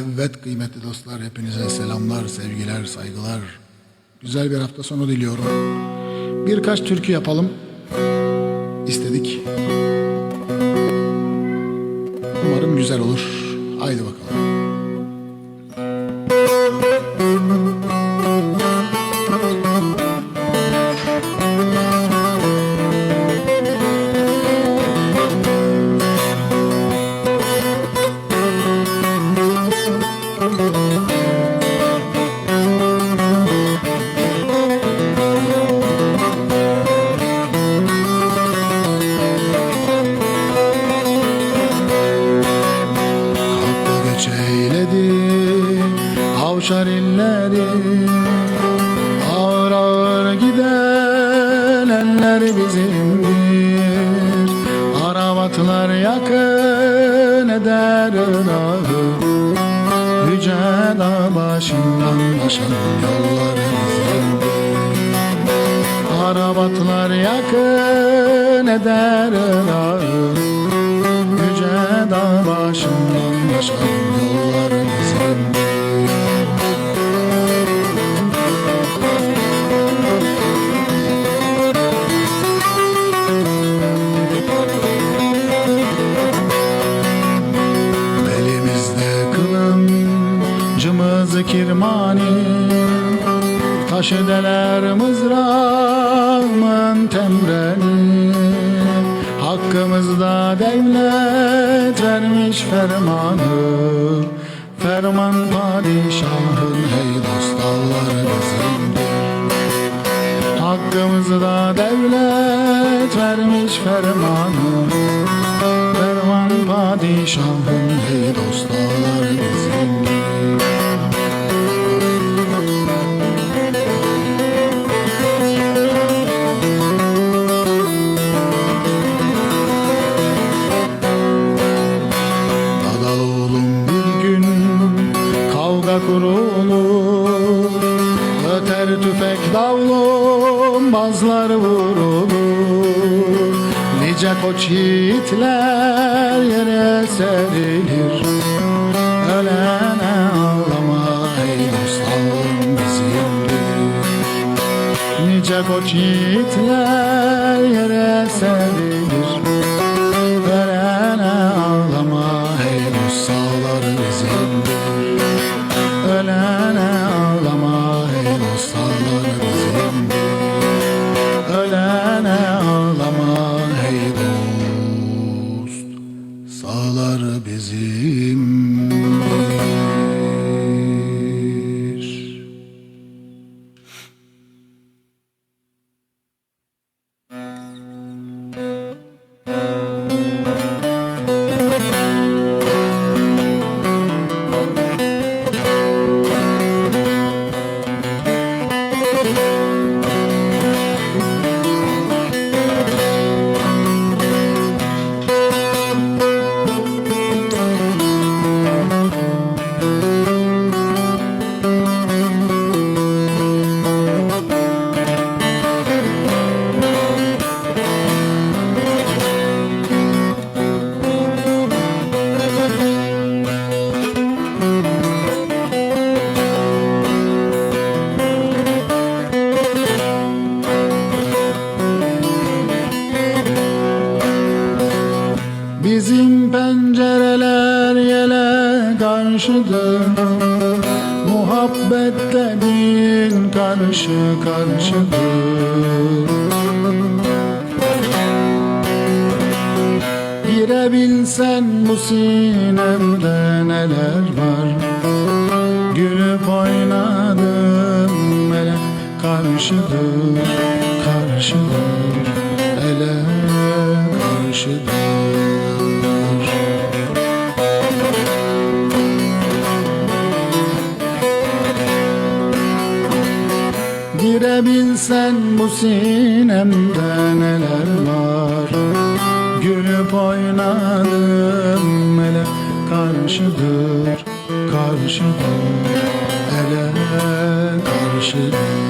Evet kıymetli dostlar hepinize selamlar, sevgiler, saygılar. Güzel bir hafta sonu diliyorum. Birkaç türkü yapalım istedik. Umarım güzel olur. Haydi bakalım. Başından aşan yollar bizimdir Arabatlar yakın eder dağı Yüce dağ başından aşan Hakkımızda devlet vermiş fermanı Ferman padişahın hey dost dağlar bizimdir Hakkımızda devlet vermiş fermanı Ferman padişahın hey dost dağlar Yiğitler yere serilir Ölene ağlama hey Musa'lar bizimdir Ölene ağlama hey Musa'lar bizimdir Ölene ağlama hey dost Sağlar bizimdir bu sinemde neler var? Gülüp oynadım ele karşıdır Karşıdır. Ele karşıdır. Girebilsen bu sinemde neler var? Gülüp oynadım karşıdır Karşıdır ele karşıdır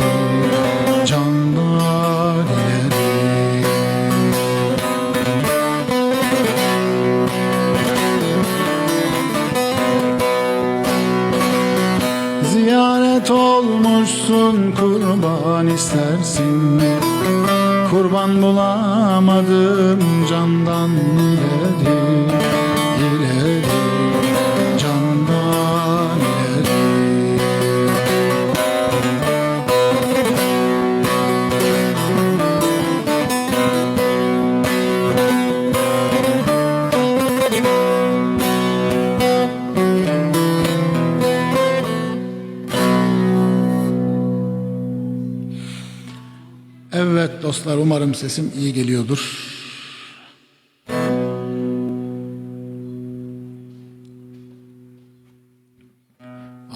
olmuşsun kurban istersin Kurban bulamadım candan ileri umarım sesim iyi geliyordur.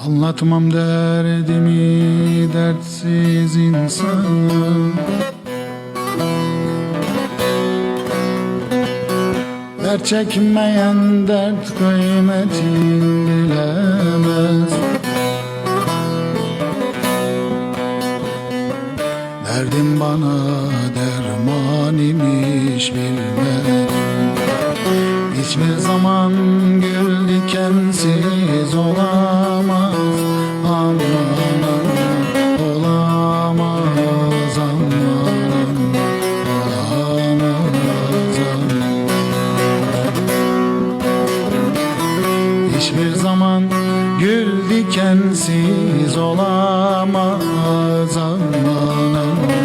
Anlatmam derdimi dertsiz insana Dert çekmeyen dert kıymetini bilemez Derdim bana Hiçbir zaman gül dikensiz olamaz aman aman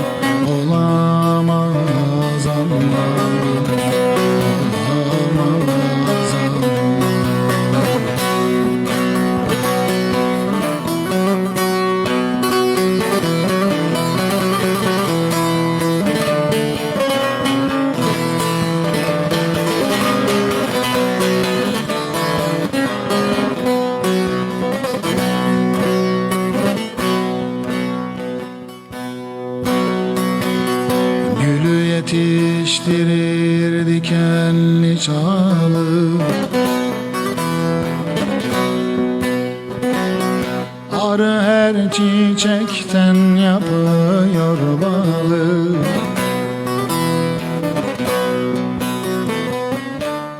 çiçekten yapıyor balı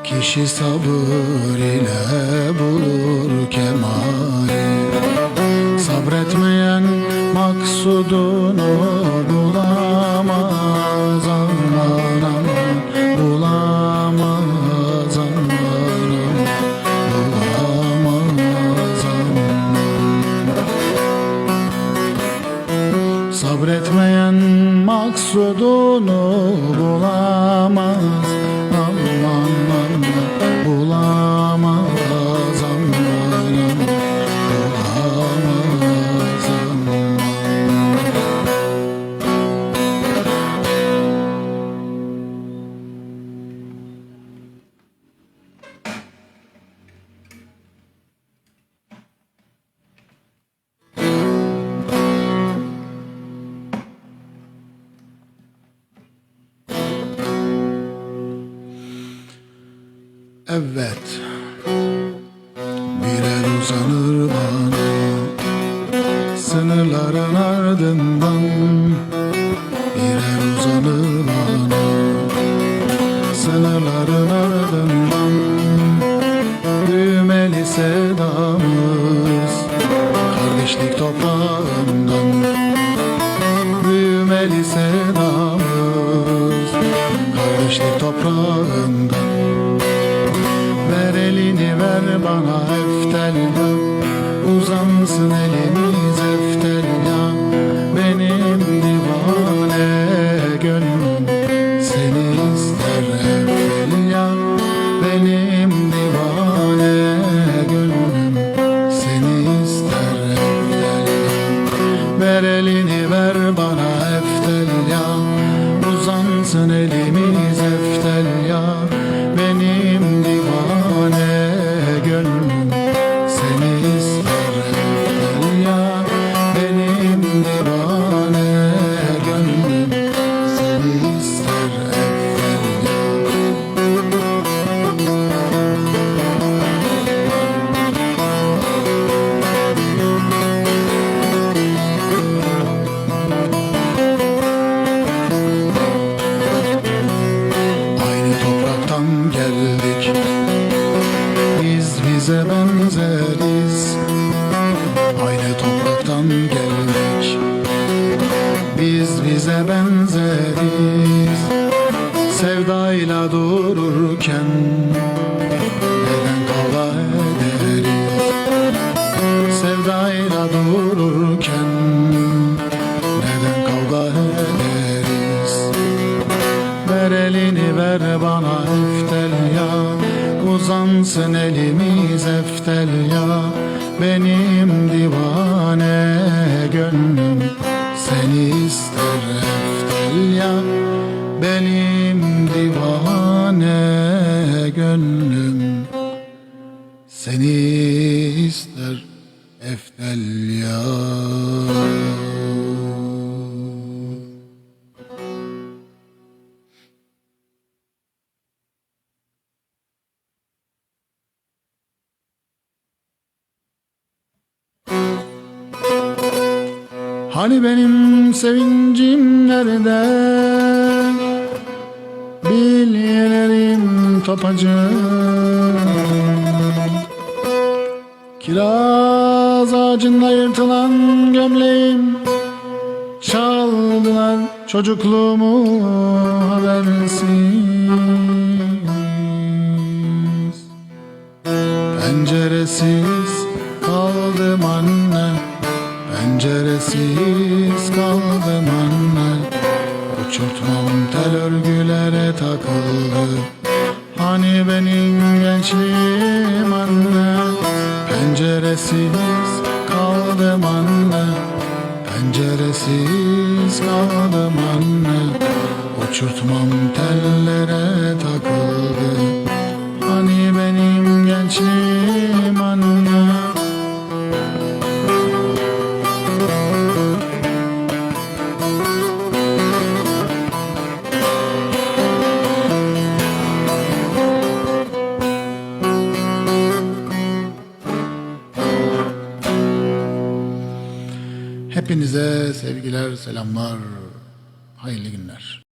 Kişi sabır ile bulur kemali Sabretmeyen maksudunu bulamaz maksudunu Evet. Bir el uzanır bana Sınırların ardından Uzansın elimiz Sevdayla dururken Neden kavga ederiz? Ver elini ver bana eftel ya. Uzansın elimiz eftel ya. Benim divane gönlüm Seni ister eftel ya. Benim divane gönlüm Seni ister Hani benim sevincim nerede? Bilyelerim topacı Kiraz ağacında yırtılan gömleğim Çaldılar çocukluğumu Hepinize sevgiler, selamlar.